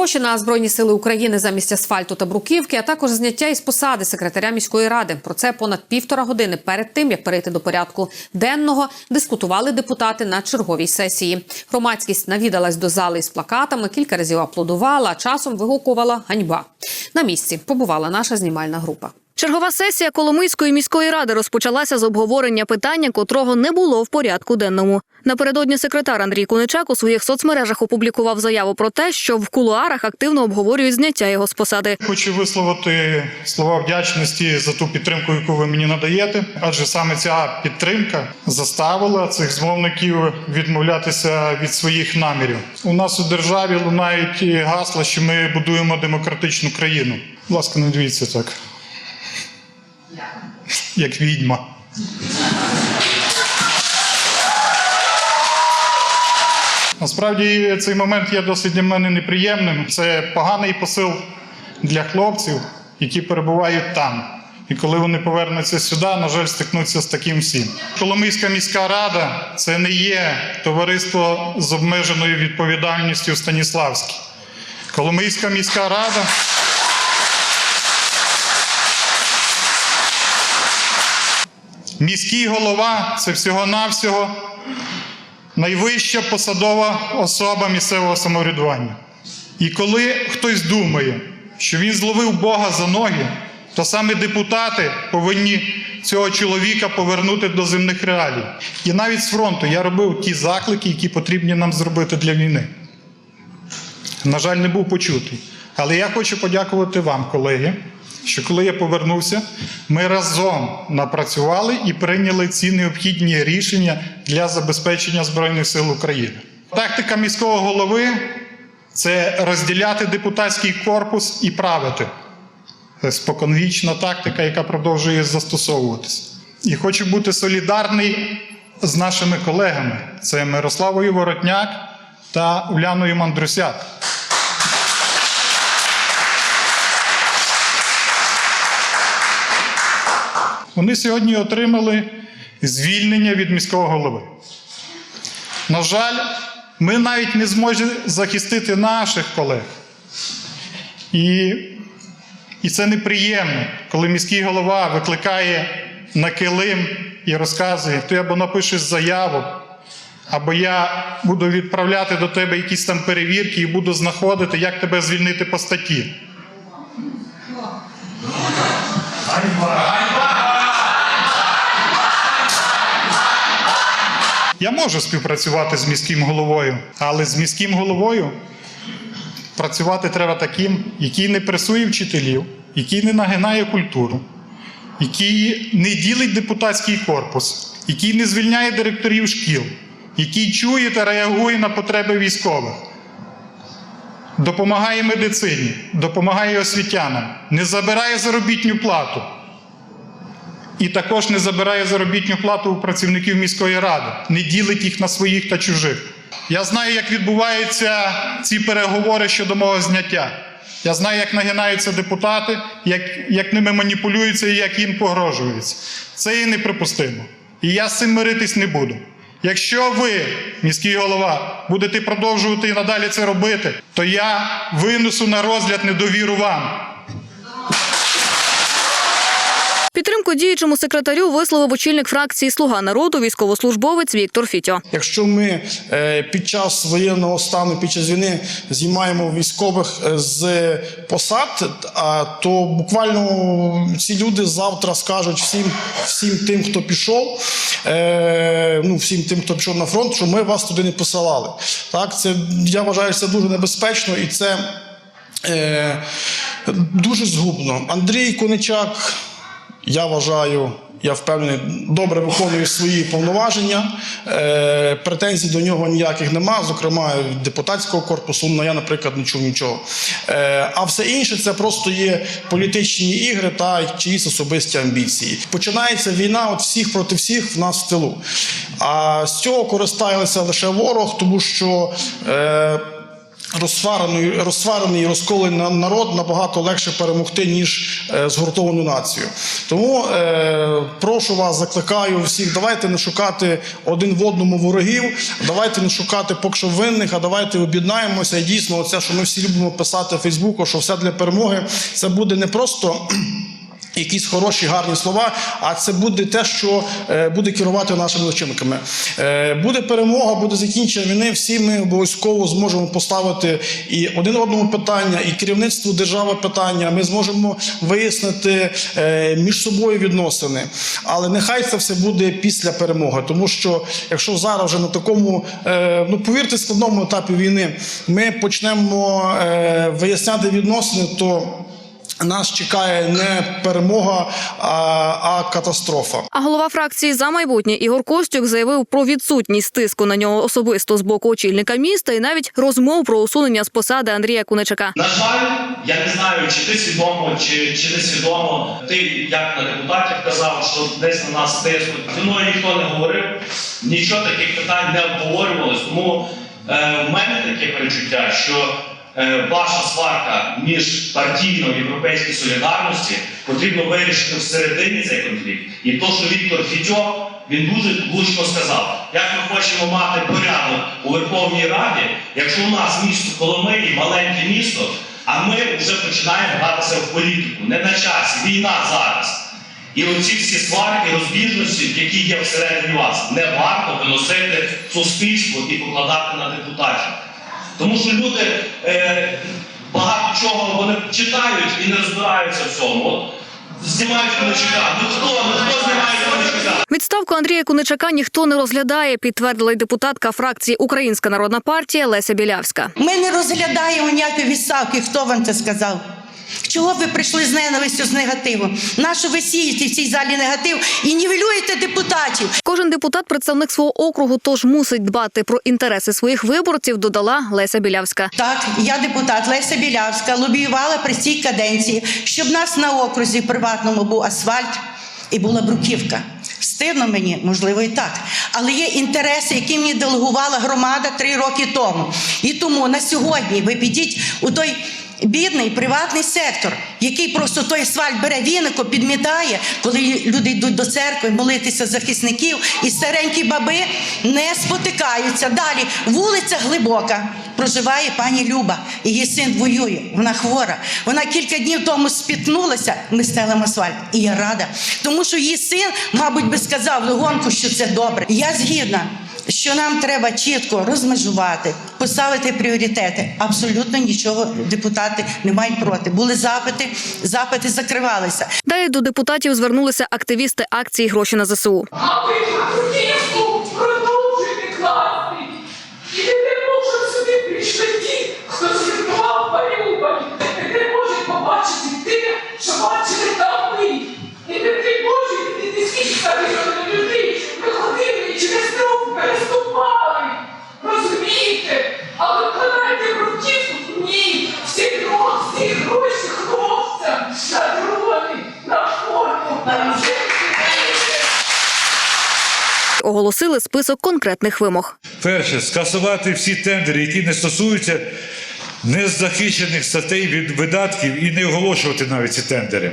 Гроші на збройні сили України замість асфальту та бруківки, а також зняття із посади секретаря міської ради. Про це понад півтора години перед тим, як перейти до порядку денного, дискутували депутати на черговій сесії. Громадськість навідалась до зали із плакатами, кілька разів аплодувала, а часом вигукувала ганьба. На місці побувала наша знімальна група. Чергова сесія Коломийської міської ради розпочалася з обговорення питання, котрого не було в порядку денному. Напередодні секретар Андрій Куничак у своїх соцмережах опублікував заяву про те, що в кулуарах активно обговорюють зняття його з посади. Хочу висловити слова вдячності за ту підтримку, яку ви мені надаєте. Адже саме ця підтримка заставила цих змовників відмовлятися від своїх намірів. У нас у державі лунають гасла, що ми будуємо демократичну країну. Ласка, не дивіться так. Як відьма. Насправді цей момент є досить для мене неприємним. Це поганий посил для хлопців, які перебувають там. І коли вони повернуться сюди, на жаль, стикнуться з таким всім. Коломийська міська рада це не є товариство з обмеженою відповідальністю Станіславське. Коломийська міська рада. Міський голова це всього-навсього найвища посадова особа місцевого самоврядування. І коли хтось думає, що він зловив Бога за ноги, то саме депутати повинні цього чоловіка повернути до земних реалій. І навіть з фронту я робив ті заклики, які потрібні нам зробити для війни. На жаль, не був почутий. Але я хочу подякувати вам, колеги, що коли я повернувся, ми разом напрацювали і прийняли ці необхідні рішення для забезпечення Збройних сил України. Тактика міського голови це розділяти депутатський корпус і правити. Це споконвічна тактика, яка продовжує застосовуватися. І хочу бути солідарний з нашими колегами: це Мирославою Воротняк та Уляною Мандрусяк. Вони сьогодні отримали звільнення від міського голови. На жаль, ми навіть не зможемо захистити наших колег. І, і це неприємно, коли міський голова викликає на килим і розказує, ти або напишеш заяву, або я буду відправляти до тебе якісь там перевірки і буду знаходити, як тебе звільнити по статті. Я можу співпрацювати з міським головою, але з міським головою працювати треба таким, який не пресує вчителів, який не нагинає культуру, який не ділить депутатський корпус, який не звільняє директорів шкіл, який чує та реагує на потреби військових. Допомагає медицині, допомагає освітянам, не забирає заробітню плату. І також не забирає заробітну плату у працівників міської ради, не ділить їх на своїх та чужих. Я знаю, як відбуваються ці переговори щодо мого зняття. Я знаю, як нагинаються депутати, як, як ними маніпулюються і як їм погрожуються. Це є неприпустимо. І я з цим миритись не буду. Якщо ви, міський голова, будете продовжувати і надалі це робити, то я винесу на розгляд недовіру вам. Підтримку діючому секретарю висловив очільник фракції Слуга народу, військовослужбовець Віктор Фітьо. Якщо ми е, під час воєнного стану, під час війни знімаємо військових е, з посад, то буквально ці люди завтра скажуть всім, всім тим, хто пішов, е, ну всім тим, хто пішов на фронт, що ми вас туди не посилали. Так, це я вважаю, це дуже небезпечно і це е, дуже згубно. Андрій Коничак. Я вважаю, я впевнений, добре виконує свої повноваження. Е, претензій до нього ніяких нема. Зокрема, депутатського корпусу, ну я, наприклад, не чув нічого. Е, а все інше це просто є політичні ігри та чиїсь особисті амбіції. Починається війна, от всіх проти всіх в нас в тилу. А з цього користається лише ворог, тому що. Розсварений, розсварений і розколений народ набагато легше перемогти, ніж е, згуртовану націю. Тому е, прошу вас, закликаю всіх, давайте не шукати один в одному ворогів, давайте не шукати поки що винних, а давайте об'єднаємося. І дійсно, оце, що ми всі любимо писати в Фейсбуку, що все для перемоги, це буде не просто. Якісь хороші, гарні слова, а це буде те, що е, буде керувати нашими вчинками. Е, буде перемога, буде закінчення війни. Всі ми обов'язково зможемо поставити і один одному питання, і керівництву держави питання. Ми зможемо вияснити е, між собою відносини. Але нехай це все буде після перемоги, тому що якщо зараз вже на такому, ну повірте, складному етапі війни ми почнемо виясняти відносини, то нас чекає не перемога, а, а катастрофа. А голова фракції за майбутнє Ігор Костюк заявив про відсутність тиску на нього особисто з боку очільника міста і навіть розмов про усунення з посади Андрія Куничака. На жаль, я не знаю, чи ти свідомо, чи, чи не свідомо. Ти як на депутатів казав, що десь на нас тиснуть. Зі мною ніхто не говорив, нічого таких питань не обговорювалось. Тому е, в мене таке перечуття, що ваша сварка між партійною європейською солідарності потрібно вирішити всередині цей конфлікт. І то, що Віктор Фітьо, він дуже влучно сказав, як ми хочемо мати порядок у Верховній Раді, якщо у нас місто Коломиї, маленьке місто, а ми вже починаємо гратися в політику. Не на часі, війна зараз. І оці всі сварки, розбіжності, які є всередині вас, не варто виносити суспільство і покладати на депутатів. Тому що люди е, багато чого вони читають і не розбираються в цьому. От знімають Коночка. Ну хто? Ну хто знімає? Відставку Андрія Куничака ніхто не розглядає, підтвердила й депутатка фракції Українська народна партія Леся Білявська. Ми не розглядаємо ніякі відставки. Хто вам це сказав? Чого ви прийшли з ненавистю, з негативом? Нащо ви сієте в цій залі негатив і нівелюєте депутатів? Кожен депутат представник свого округу, тож мусить дбати про інтереси своїх виборців. Додала Леся Білявська. Так, я депутат Леся Білявська лобіювала при цій каденції, щоб нас на окрузі приватному був асфальт і була бруківка. Стидно мені, можливо, і так. Але є інтереси, які мені делегувала громада три роки тому. І тому на сьогодні ви підіть у той. Бідний приватний сектор, який просто той асфальт бере вінико, підмітає, коли люди йдуть до церкви молитися захисників, і старенькі баби не спотикаються. Далі вулиця глибока. Проживає пані Люба. Її син воює. Вона хвора. Вона кілька днів тому спітнулася. Ми стелимо асфальт. І я рада. Тому що її син, мабуть, би сказав Легонку, що це добре. Я згідна. Що нам треба чітко розмежувати, поставити пріоритети. Абсолютно нічого депутати не мають проти. Були запити, запити закривалися. Далі до депутатів звернулися активісти акції Гроші на ЗСУ. Оголосили список конкретних вимог. Перше, скасувати всі тендери, які не стосуються незахищених статей від видатків і не оголошувати навіть ці тендери.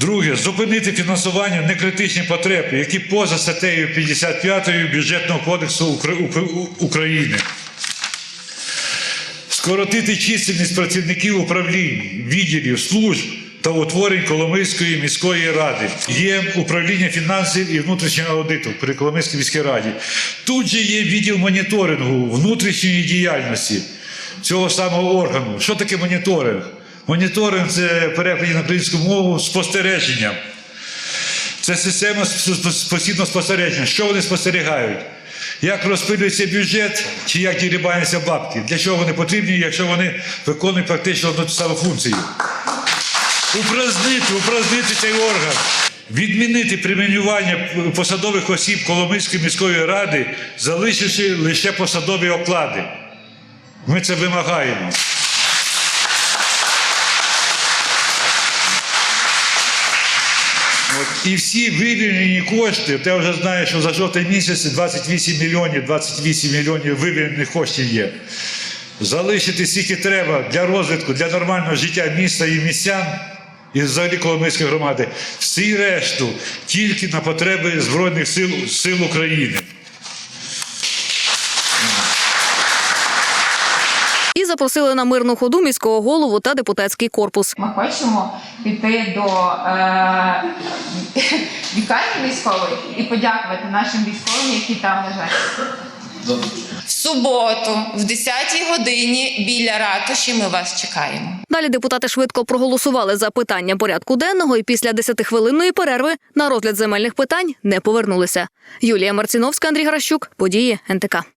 Друге, зупинити фінансування некритичних потреб, які поза статтею 55 бюджетного кодексу Укра- Укра- України. Скоротити чисельність працівників управлінь, відділів, служб та утворень Коломийської міської ради. Є управління фінансів і внутрішнього аудиту при Коломийській міській раді. Тут же є відділ моніторингу внутрішньої діяльності цього самого органу. Що таке моніторинг? Моніторинг це перекладі на українську мову спостереження. Це система постійного спостереження. Що вони спостерігають? Як розпилюється бюджет чи як дірібаються бабки? Для чого вони потрібні, якщо вони виконують практично одну саму функцію? Упразднити, упразднити цей орган. Відмінити преміювання посадових осіб Коломийської міської ради, залишивши лише посадові оклади. Ми це вимагаємо. От, і всі вивільнені кошти, ти вже знаєш, що за жовтий місяць 28 мільйонів, 28 мільйонів вивільнених коштів є. залишити скільки треба для розвитку, для нормального життя міста і містян. І взагалі Коломийської громади, всі решту тільки на потреби Збройних сил, сил України. І запросили на мирну ходу міського голову та депутатський корпус. Ми хочемо піти до е, лікарні військової і подякувати нашим військовим, які там лежать. В суботу, в 10-й годині біля ратуші ми вас чекаємо. Далі депутати швидко проголосували за питання порядку денного і після 10-хвилинної перерви на розгляд земельних питань не повернулися. Юлія Марціновська, Андрій Гращук, події НТК.